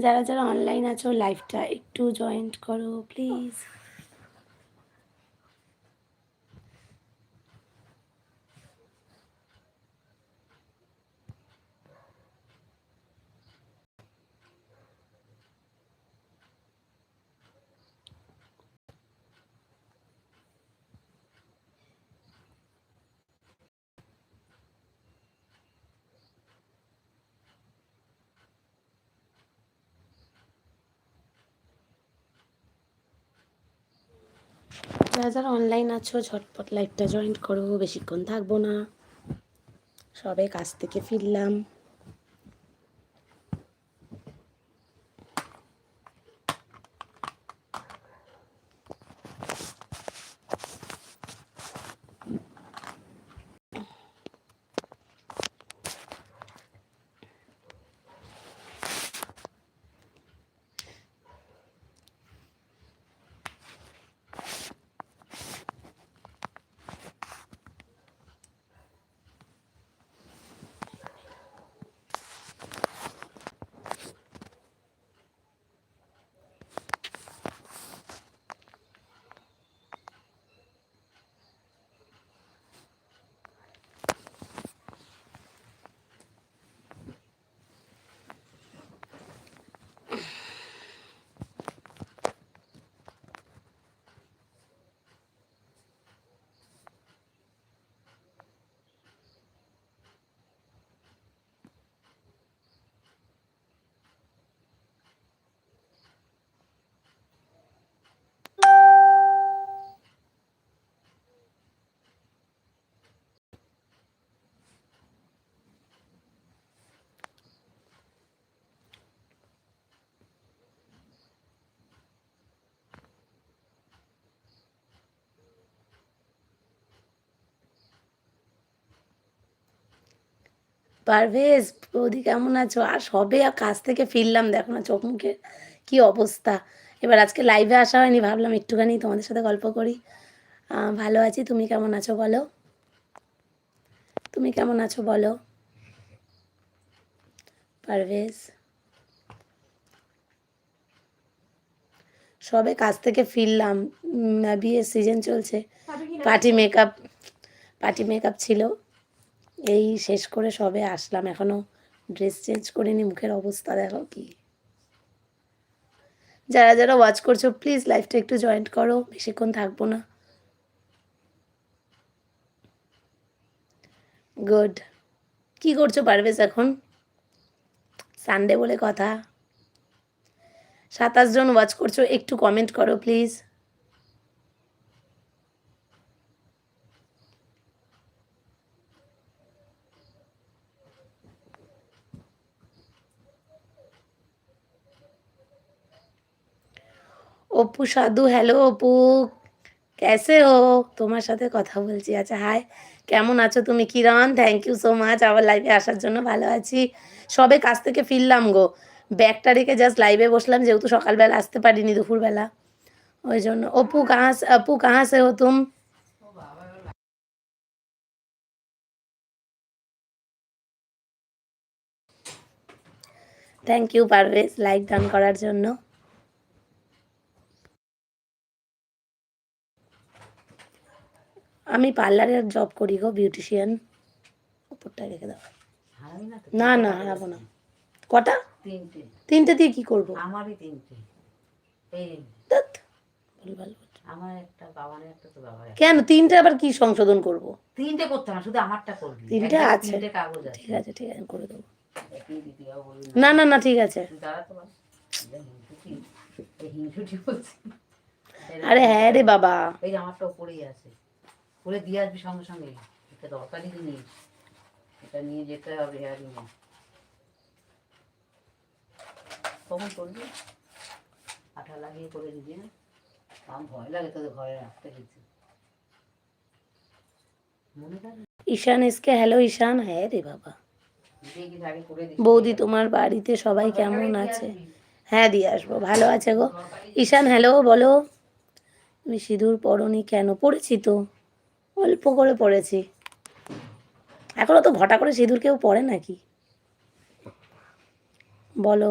যারা যারা অনলাইন আছো লাইভটা একটু জয়েন্ট করো প্লিজ যারা অনলাইন আছো ঝটপট লাইভটা জয়েন করো বেশিক্ষণ থাকব না। সবে কাজ থেকে ফিরলাম। পারভেজ বৌদি কেমন আছো? আর সবে কাজ থেকে ফিরলাম দেখো না চোখ মুখে কি অবস্থা। এবার আজকে লাইভে আসা হয়নি ভাবলাম একটুখানি তোমাদের সাথে গল্প করি। ভালো আছি তুমি কেমন আছো বলো? তুমি কেমন আছো বলো? পারভেজ? সবে কাজ থেকে ফিরলাম বিয়ের সিজন চলছে। পার্টি মেকআপ পার্টি মেকআপ ছিল। এই শেষ করে সবে আসলাম। এখনও ড্রেস চেঞ্জ করিনি, মুখের অবস্থা দেখো কি। যারা যারা ওয়াচ করছ প্লিজ লাইফটা একটু জয়েন্ট করো, বেশিক্ষণ থাকব না। গুড কি করছ পারভেজ এখন? সানডে বলে কথা। সাতাশ জন ওয়াচ করছ, একটু কমেন্ট করো প্লিজ অপু, সাধু, হ্যালো অপু। কেসে ও? তোমার সাথে কথা বলছি। আচ্ছা হাই কেমন আছো তুমি? Kiran thank you so much আবার লাইভে আসার জন্য ভালো আছি। সবে কাজ থেকে ফিরলাম গো। ব্যাগটা রেখে জাস্ট লাইভে বসলাম, যেহেতু সকালবেলা আসতে পারিনি দুপুরবেলা। ওই জন্য। অপু, কাহা অপু আপু কাহা সে হো তুম? Thank you Parvez like done করার জন্য। আমি পার্লারের জব করি গো বিউটিশিয়ান উপরটা রেখে দাও। না না হারাবো না। কটা? তিনটে। তিনটে দিয়ে কি করব? আমারই তিনটে। এই ধ্যাৎ, ভুলভাল বলছি। আমার একটা বাবানের একটা তো বাবার কেন? তিনটে আবার কি সংশোধন করব? তিনটে করতে না শুধু আমারটা করবি। তিনটে আছে। তিনটে কাগজ আছে। ঠিক আছে ঠিক আছে করে দেবো। না না না ঠিক আছে। আরে হ্যাঁ রে বাবা। এই আমারটা উপরেই আছে। করে দিয়ে আসবি সঙ্গে সঙ্গে। এটা দরকারি জিনিস এটা নিয়ে যেতে হবে হেয়ারিং কখন করবি। আঠা লাগিয়ে করে দিবি না আমার ভয় লাগে তোদের ঘরে রাখতে মনে থাকে ঈশান এসকে হ্যালো ঈশান হ্যাঁ রে বাবা। বৌদি তোমার বাড়িতে সবাই কেমন আছে? হ্যাঁ দিয়ে আসব। ভালো আছে গো। ঈশান হ্যালো বলো। তুমি সিঁদুর পরনি কেন? পড়েছি তো। অল্প করে পড়েছি। এখনও তো ঘটা করে সিঁদুর কেউ পড়ে নাকি? বলো।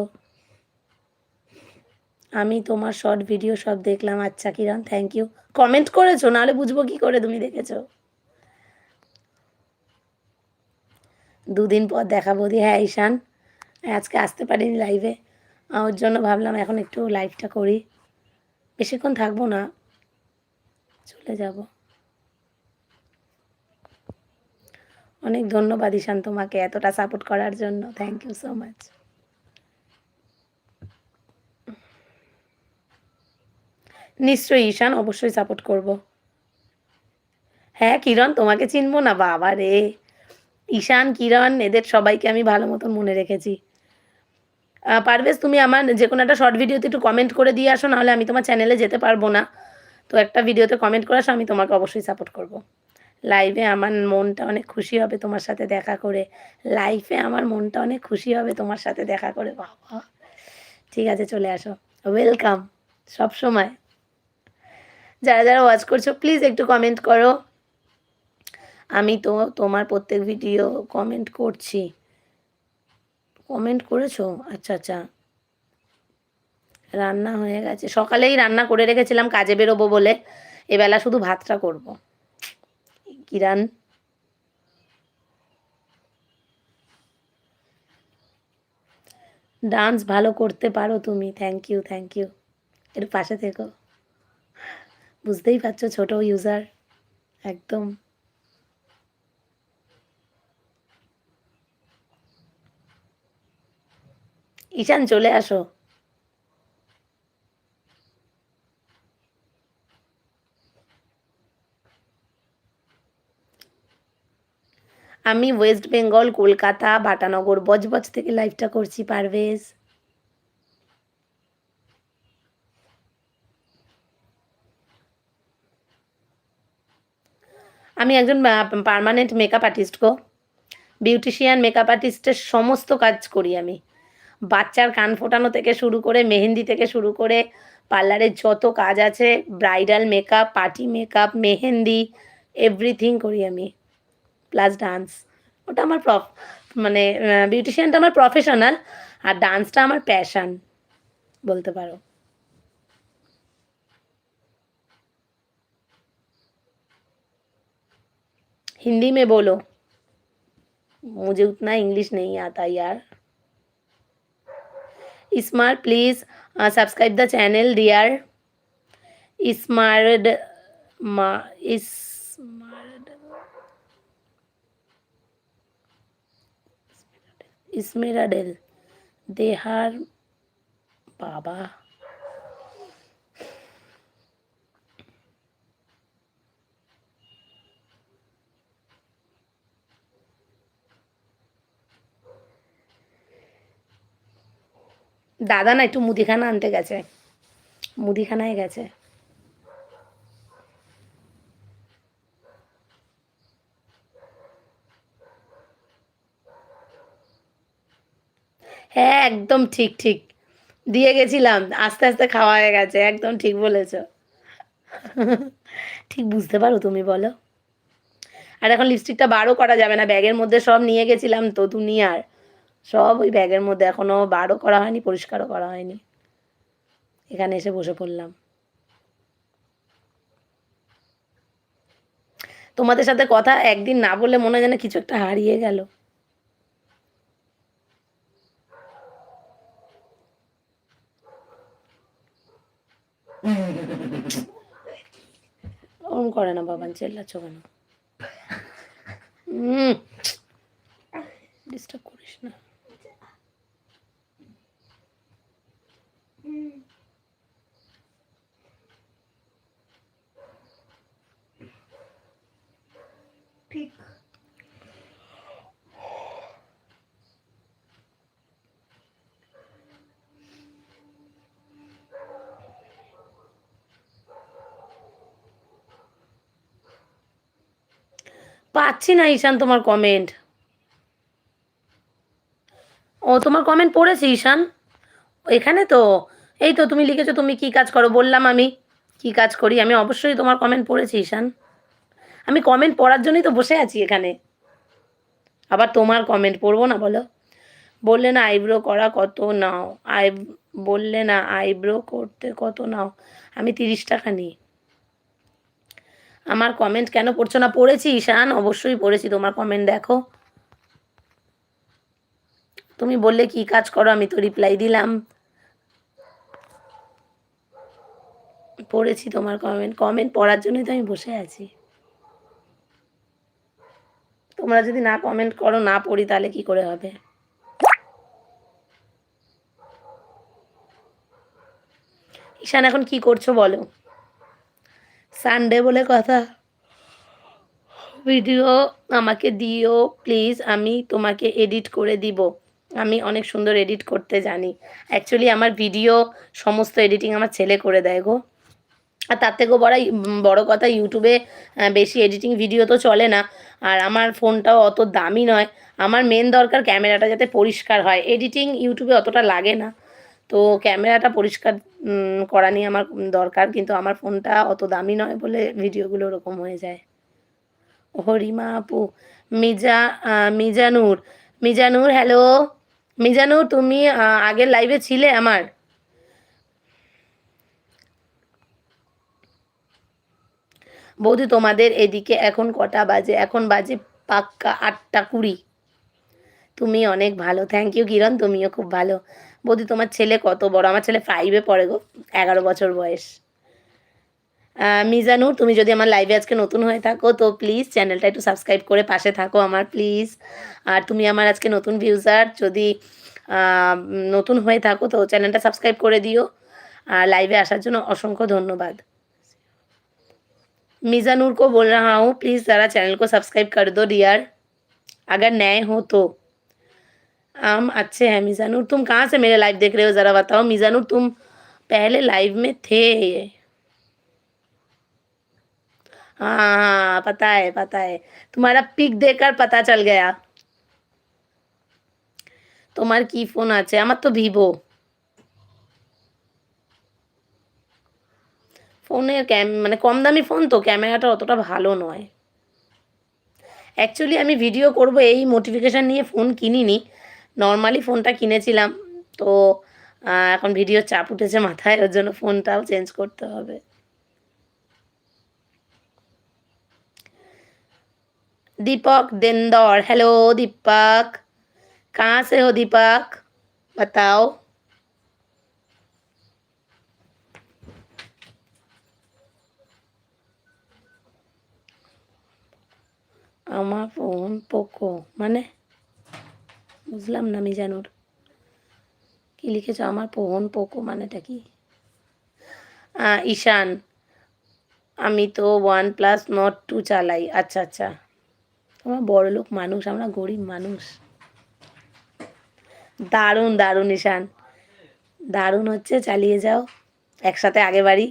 আমি তোমার শর্ট ভিডিও সব দেখলাম। আচ্ছা কিরণ থ্যাংক ইউ কমেন্ট করেছ, নাহলে বুঝব কি করে তুমি দেখেছ। দুদিন পর দেখা বৌদি। হ্যাঁ ঈশান, আজকে আসতে পারিনি লাইভে ওর জন্য ভাবলাম এখন একটু লাইভটা করি। বেশিক্ষণ থাকব না। চলে যাব। অনেক ধন্যবাদ ঈশান তোমাকে এতটা সাপোর্ট করার জন্য। থ্যাংক ইউ সো মাচ নিশ্চয়ই ঈশান অবশ্যই সাপোর্ট করব। হ্যাঁ কিরণ, তোমাকে চিনবো না? বাবা রে। ঈশান, কিরণ, এদের সবাইকে আমি ভালো মতন মনে রেখেছি। পারভেজ, তুমি আমার যে কোনো একটা শর্ট ভিডিওতে একটু কমেন্ট করে দিয়ে আসো, নাহলে আমি তোমার চ্যানেলে যেতে পারব না। তো একটা ভিডিওতে কমেন্ট করে আসো, আমি তোমাকে অবশ্যই সাপোর্ট করব। লাইভে আমার মনটা অনেক খুশি হবে তোমার সাথে দেখা করে। লাইফে আমার মনটা অনেক খুশি হবে তোমার সাথে দেখা করে, বাবা। ঠিক আছে, চলে আসো। ওয়েলকাম সব সময়। যারা যারা ওয়াচ করছ প্লিজ একটু কমেন্ট করো। আমি তো তোমার প্রত্যেক ভিডিও কমেন্ট করছি। কমেন্ট করেছ? আচ্ছা আচ্ছা। রান্না হয়ে গেছে। সকালেই রান্না করে রেখেছিলাম, কাজে বেরোবো বলে। এবেলা শুধু ভাতটা করব। কিরান। ডান্স ভালো করতে পারো তুমি। থ্যাংক ইউ থ্যাংক ইউ এর পাশে থেকো। বুঝতেই পারছ ছোট ইউজার একদম। ঈশান চলে আসো। আমি ওয়েস্ট বেঙ্গল কলকাতা বাটানগর বজবজ থেকে লাইভটা করছি পারভেজ আমি একজন পার্মানেন্ট মেকআপ আর্টিস্ট গো। বিউটিশিয়ান মেকআপ আর্টিস্টের সমস্ত কাজ করি আমি। বাচ্চার কান ফোটানো থেকে শুরু করে, মেহেন্দি থেকে শুরু করে পার্লারের যত কাজ আছে bridal makeup party makeup mehendi everything করি আমি। প্লাস ডান্স ওটা আমার প্রফ মানে বিউটিশিয়ানটা আমার প্রফেশনাল আর ডান্সটা আমার প্যাশন বলতে পারো हिंदी में बोलो मुझे उतना इंग्लिश नहीं आता यार smart please subscribe the channel dear smart smart স্মেরাডেল দেহার বাবা। দাদা না একটু মুদিখানা আনতে গেছে। মুদিখানায় গেছে। হ্যাঁ একদম ঠিক ঠিক। দিয়ে গেছিলাম, আস্তে আস্তে খাওয়া হয়ে গেছে, একদম ঠিক বলেছ। ঠিক বুঝতে পারো তুমি, বলো। আর এখন লিপস্টিকটা বারও করা যাবে না, ব্যাগের মধ্যে সব নিয়ে গেছিলাম, তো দুনিয়ার সব ওই ব্যাগের মধ্যে, এখনও বারও করা হয়নি, পরিষ্কারও করা হয়নি। এখানে এসে বসে পড়লাম। তোমাদের সাথে কথা একদিন না বলে মনে হয় যেন কিছু একটা হারিয়ে গেল। ওরম করে না বাবান চেল্লাচ্ছ কেন? ডিস্টার্ব করিস না। ঠিক। পাচ্ছি না ঈশান তোমার কমেন্ট ও, তোমার কমেন্ট পড়েছি ঈশান? এখানে তো? এই তো তুমি লিখেছো, তুমি কি কাজ করো? বললাম আমি। কি কাজ করি? আমি অবশ্যই তোমার কমেন্ট পড়েছি ঈশান। আমি কমেন্ট পড়ার জন্যই তো বসে আছি এখানে। আবার তোমার কমেন্ট পড়ব না, বলো। বললে না আইব্রো করা কত নাও। আই বললে না আইব্রো করতে কত নাও। আমি তিরিশ টাকা নিই। আমার কমেন্ট কেন পড়ছো না? পড়েছি, ঈশান, অবশ্যই পড়েছি। তোমার কমেন্ট দেখো। তুমি বললে কি কাজ করো, আমি তো রিপ্লাই দিলাম। পড়েছি তোমার কমেন্ট কমেন্ট পড়ার জন্যই তো আমি বসে আছি। তোমরা যদি না কমেন্ট করো, না পড়ি, তাহলে কি করে হবে? ঈশান, এখন কি করছ বলো? সানডে বলে কথা। ভিডিও আমাকে দিও প্লিজ আমি তোমাকে এডিট করে দিব। আমি অনেক সুন্দর এডিট করতে জানি। অ্যাকচুয়ালি আমার ভিডিও সমস্ত এডিটিং আমার ছেলে করে দেয় গো। আর তার থেকেও বড় বড় কথা ইউটিউবে বেশি এডিটিং ভিডিও তো চলে না। আর আমার ফোনটাও অত দামি নয়। আমার মেন দরকার ক্যামেরাটা যাতে পরিষ্কার হয়। এডিটিং ইউটিউবে অতটা লাগে না। তো ক্যামেরাটা পরিষ্কার করা নিয়ে আমার দরকার, কিন্তু আমার ফোনটা অত দামি নয় বলে ভিডিওগুলো ওরকম হয়ে যায়। হরিমা আপু, মিজা মিজানুর মিজানুর হ্যালো মিজানুর, তুমি আগের লাইভে ছিলে আমার? বৌদি, তোমাদের এদিকে এখন কটা বাজে? এখন বাজে পাক্কা আটটা কুড়ি। তুমি অনেক ভালো। থ্যাংক ইউ কিরণ, তুমিও খুব ভালো। বৌদি তোমার ছেলে কত বড় আমার ছেলে ফাইভে পড়ে গো এগারো বছর বয়স আহ, মিজানুর তুমি যদি আমার লাইভে আজকে নতুন হয়ে থাকো তো প্লিজ চ্যানেলটা একটু সাবস্ক্রাইব করে পাশে থাকো আমার প্লিজ আর তুমি আমার আজকে নতুন ভিউজার যদি আহ, নতুন হয়ে থাকো তো চ্যানেলটা সাবস্ক্রাইব করে দিও আর লাইভে আসার জন্য অসংখ্য ধন্যবাদ मिज़ानूर को बोल रहा हूँ प्लीज़ ज़रा चैनल को सब्सक्राइब कर दो डियर अगर नए हो तो हम अच्छे हैं मिज़ानूर तुम कहाँ से मेरे लाइव देख रहे हो ज़रा बताओ मिज़ानूर तुम पहले लाइव में थे हाँ हाँ पता है पता है तुम्हारा पिक देखकर पता चल गया তোমার কি ফোন আছে আমার তো ভিভো ফোনের ক্যাম মানে কম দামি ফোন তো ক্যামেরাটা অতটা ভালো নয় অ্যাকচুয়ালি আমি ভিডিও করব এই মোটিফিকেশান নিয়ে ফোন কিনিনি নর্মালি ফোনটা কিনেছিলাম তো আহ, এখন ভিডিও চাপ উঠেছে মাথায় ওর জন্য ফোনটাও চেঞ্জ করতে হবে दीपक दिंदौर हेलो दीपक कहाँ से हो दीपक बताओ আমার ফোন পোকো মানে বুঝলাম না মিজানুর। কি লিখেছো? আমার পোহন পোকো মানেটা কি? ঈশান, আমি তো ওয়ান প্লাস নট টু চালাই। আচ্ছা আচ্ছা। আমরা বড় লোক মানুষ, আমরা গরিব মানুষ। দারুণ দারুণ ঈশান। দারুণ হচ্ছে, চালিয়ে যাও। একসাথে আগে বাড়ি।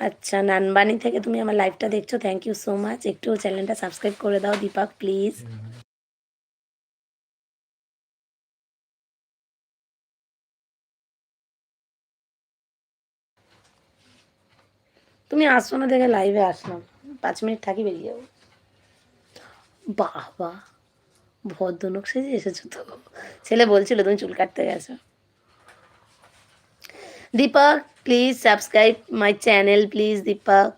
আচ্ছা নানবানি থেকে তুমি আমার লাইভটা দেখছ থ্যাংক ইউ সো মাচ একটু চ্যানেলটা সাবস্ক্রাইব করে দাও, দীপক প্লিজ তুমি আসছো না দেখে লাইভে আসলাম। পাঁচ মিনিট থাকি বেরিয়ে যাব। বাহ বাহ। ভদ্রলোক সেজে এসেছ তো। ছেলে বলছিল তুমি চুল কাটতে গেছো। Deepak please subscribe my channel please Deepak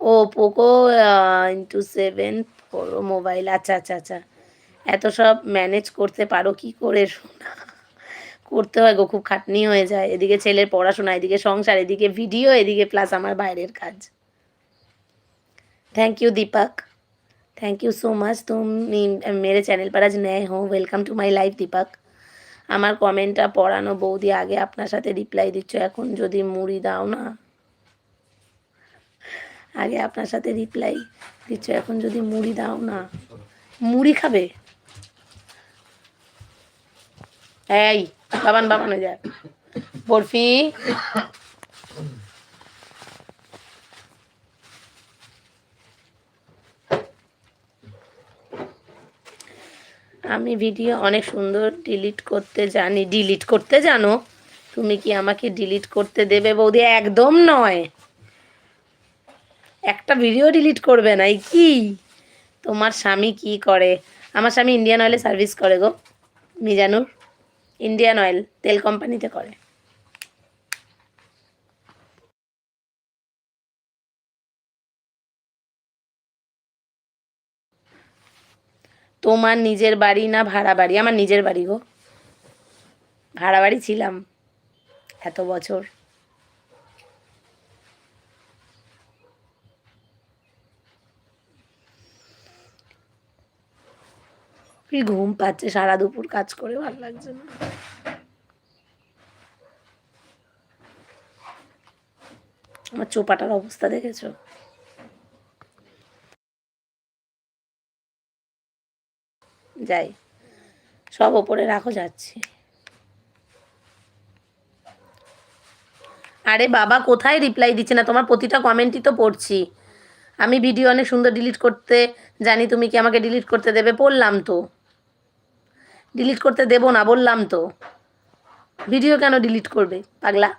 O Poco into seven pro mobile আচ্ছা আচ্ছা আচ্ছা এত সব ম্যানেজ করতে পারো কি করে শোনা করতে হয় গো খুব খাটনি হয়ে যায় এদিকে ছেলের পড়াশোনা এদিকে সংসার এদিকে ভিডিও এদিকে প্লাস আমার বাইরের কাজ thank you Deepak thank you so much तुम इन- मेरे चैनल पर आज नए हो welcome to my life Deepak আমার কমেন্টটা পড়ানো বৌদি আগে আপনার সাথে রিপ্লাই দিচ্ছ, এখন যদি মুড়ি দাও না। আগে আপনার সাথে রিপ্লাই দিচ্ছ, এখন যদি মুড়ি দাও না। মুড়ি খাবে? এই, বাবান বাবান যায়। বরফি। আমি ভিডিও অনেক সুন্দর ডিলিট করতে জানি। ডিলিট করতে জানো? তুমি কি আমাকে ডিলিট করতে দেবে বৌদি? একদম নয়। একটা ভিডিও ডিলিট করবে না, এই কি? তোমার স্বামী কি করে? আমার স্বামী ইন্ডিয়ান অয়েলে সার্ভিস করে গো, মিজানুর। ইন্ডিয়ান অয়েল তেল কোম্পানিতে করে। তোমার নিজের বাড়ি না ভাড়া বাড়ি? আমার নিজের বাড়ি গো। ভাড়া বাড়ি ছিলাম এত বছর। ঘুম পাচ্ছে? সারা দুপুর কাজ করে ভালো লাগছে না। আমার চোপাটার অবস্থা দেখেছ? যাই। সব ওপরে রাখো, যাচ্ছি। আরে বাবা, কোথায় রিপ্লাই দিচ্ছে না? তোমার প্রতিটা কমেন্টই তো পড়ছি। আমি ভিডিও অনেক সুন্দর ডিলিট করতে জানি, তুমি কি আমাকে ডিলিট করতে দেবে? পড়লাম তো। ডিলিট করতে দেবো না, বললাম তো। ভিডিও কেন ডিলিট করবে? পাগলা।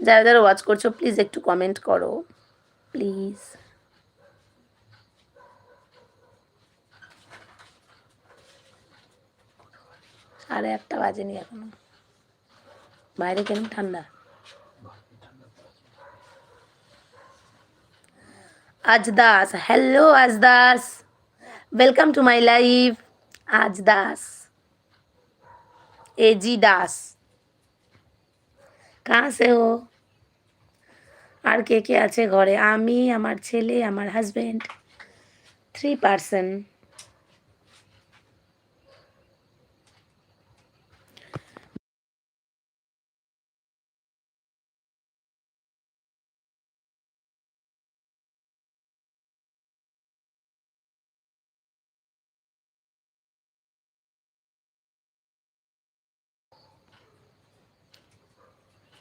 যারা যারা ওয়াচ করছো প্লিজ একটু কমেন্ট করো প্লিজ সাড়ে আটটা বাজেনি এখনো বাইরে কেন ঠান্ডা আজ দাস হ্যালো আজ Das welcome to my life आज दास एजी दास कहाँ से हो আর কে কে আছে ঘরে? আমি, আমার ছেলে, আমার হাজবেন্ড থ্রি পার্সন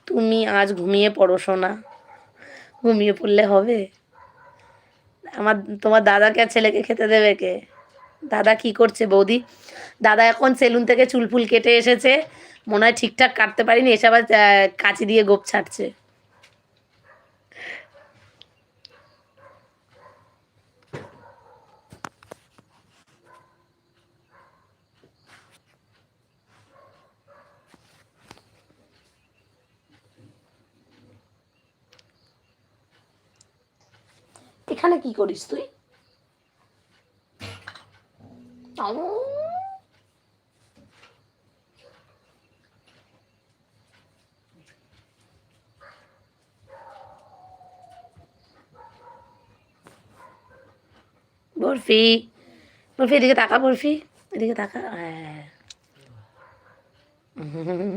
তুমি আজ ঘুমিয়ে পড়ো শোনা ঘুমিয়ে পড়লে হবে? আমার, তোমার দাদাকে আর ছেলেকে খেতে দেবে কে? দাদা কি করছে বৌদি? দাদা এখন সেলুন থেকে চুলফুল কেটে এসেছে। মনে হয় ঠিকঠাক কাটতে পারিনি, এসে আবার কাঁচি দিয়ে গোপ ছাড়ছে। এখানে কি করিস তুই আউ। বরফি বরফি, এদিকে তাকা বরফি, এদিকে তাকা হ্যাঁ হুম।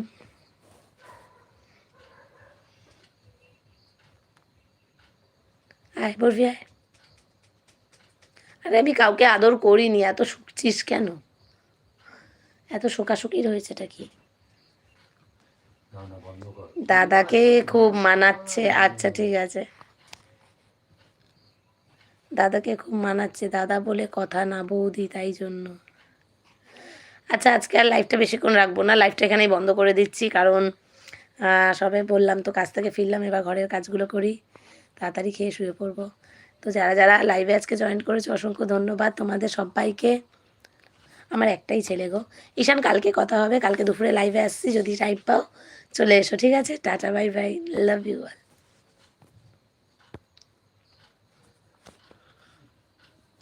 আয় বরফি, আয় আরে আমি কাউকে আদর করিনি এত শুকছিস কেন? এত শোকাশুকি রয়েছেটা কি? দাদাকে খুব মানাচ্ছে আচ্ছা ঠিক আছে। দাদাকে খুব মানাচ্ছে দাদা বলে কথা না বৌদি তাই জন্য। আচ্ছা আজকে আর লাইফটা বেশিক্ষণ রাখব না লাইফটা এখানেই বন্ধ করে দিচ্ছি কারণ সবে বললাম তো কাজ থেকে ফিরলাম এবার ঘরের কাজগুলো করি তাড়াতাড়ি খেয়ে শুয়ে পড়ব। তো যারা যারা লাইভে আজকে জয়েন করেছে, অসংখ্য ধন্যবাদ তোমাদের সবাইকে। আমার একটাই ছেলে গো। ঈশান, কালকে কথা হবে, কালকে দুপুরে লাইভে আসছি, যদি টাইম পাও, চলে এসো, ঠিক আছে? Tata bye bye love you all